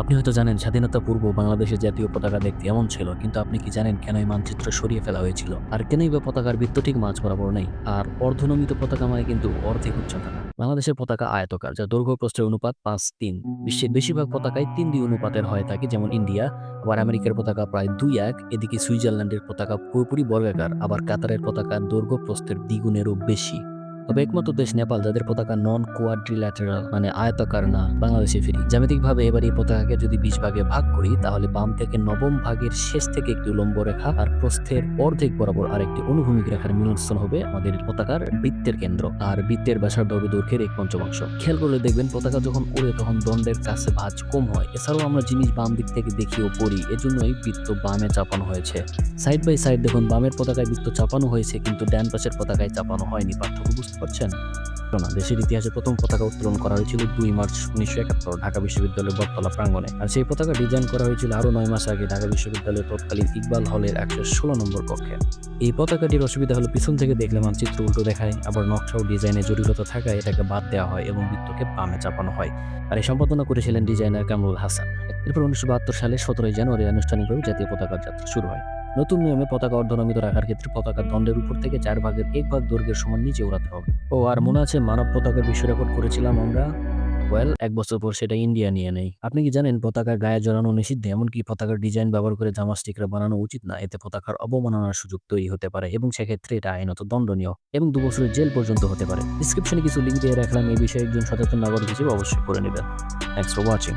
আপনি হয়তো জানেন, স্বাধীনতা পূর্ব বাংলাদেশের জাতীয় পতাকা দেখতে এমন ছিল, কিন্তু আপনি কি জানেন কেন এই মানচিত্র সরিয়ে ফেলা হয়েছিল? আর কেনই বা পতাকার বৃত্ত ঠিক মাঝ বরাবর নেই? আর অর্ধনমিত পতাকা মানে কিন্তু অর্ধেক উচ্চতা বাংলাদেশের পতাকা আয়তকার যা দৈর্ঘ্য প্রস্থের অনুপাত পাঁচ তিন। বিশ্বের বেশিরভাগ পতাকায় তিন দুই অনুপাতের হয়ে থাকে, যেমন ইন্ডিয়া, আবার আমেরিকার পতাকা প্রায় দুই এক, এদিকে সুইজারল্যান্ডের পতাকা পুরোপুরি বর্গাকার, আবার কাতারের পতাকা দৈর্ঘ্য প্রস্থের দ্বিগুণেরও বেশি। তবে একমাত্র দেশ নেপাল, যাদের পতাকা নন কোয়াড্রিল্যাটারাল মানে আয়তাকার না, বাংলাদেশে ফিরি। জ্যামিতিকভাবে এবার এই পতাকাকে যদি বিশ ভাগে ভাগ করি, তাহলে বাম থেকে নবম ভাগের শেষ থেকে একটি উলম্ব রেখা আর প্রস্থের অর্ধেক বরাবর আর একটি অনুভূমিক রেখার মিলনস্থল হবে আমাদের পতাকার বৃত্তের কেন্দ্র আর বৃত্তের ব্যাসার্ধ হবে দৈর্ঘ্যের এক পঞ্চমাংশ। খেয়াল করলে দেখবেন, পতাকা যখন উড়ে তখন দণ্ডের কাছে ভাঁজ কম হয়। এছাড়াও আমরা জিনিস বাম দিক থেকে দেখিও পড়ি, এজন্যই বৃত্ত বামে চাপানো হয়েছে। সাইড বাই সাইড দেখুন, বামের পতাকায় বৃত্ত চাপানো হয়েছে, কিন্তু ডান পাশের পতাকায় চাপানো হয়নি, পার্থক্য বুঝতে পারছেন না দেশের ইতিহাসে প্রথম পতাকা উত্তোলন করা হয়েছিল দুই মার্চ উনিশশো একাত্তর ঢাকা বিশ্ববিদ্যালয়ের বটতলা প্রাঙ্গণে। আর সেই পতাকা ডিজাইন করা হয়েছিল আরও নয় মাস আগে ঢাকা বিশ্ববিদ্যালয়ের তৎকালীন ইকবাল হলের একশো ষোলো নম্বর কক্ষে। এই পতাকাটির অসুবিধা হলো পিছন থেকে দেখলে মানচিত্র উল্টো দেখায়, আবার নকশা ও ডিজাইনে জটিলতা থাকায় এটাকে বাদ দেওয়া হয় এবং বৃত্তকে বামে চাপানো হয়। আর এই সম্পাদনা করেছিলেন ডিজাইনার কামরুল হাসান। এরপর উনিশশো বাহাত্তর সালে সতেরোই জানুয়ারি আনুষ্ঠানিকভাবে জাতীয় পতাকার যাত্রা শুরু হয়। নতুন নিয়মে পতাকা অর্ধনমিত রাখার ক্ষেত্রে পতাকার দণ্ডের উপর থেকে চার ভাগের এক ভাগ দৈর্ঘ্যের সমান নিচে উড়াতে হবে। ও, আর মনে আছে মানব পতাকার বিশ্ব রেকর্ড করেছিলাম আমরা? ওয়েল এক বছর পর সেটা ইন্ডিয়া নিয়ে নেই। আপনি কি জানেন পতাকার গায়ে জড়ানো নিষিদ্ধ এমনকি পতাকার ডিজাইন ব্যবহার করে জামা স্টিকার বানানো উচিত না? এতে পতাকার অবমাননার সুযোগ তৈরি হতে পারে এবং সেক্ষেত্রে এটা আইনত দণ্ডনীয় এবং দু বছরের জেল পর্যন্ত হতে পারে। ডিসক্রিপশনে কিছু লিঙ্ক দিয়ে রাখলাম, এই বিষয়ে একজন সচেতন নাগরিক হিসেবে অবশ্যই করে নেবেন। Thanks for watching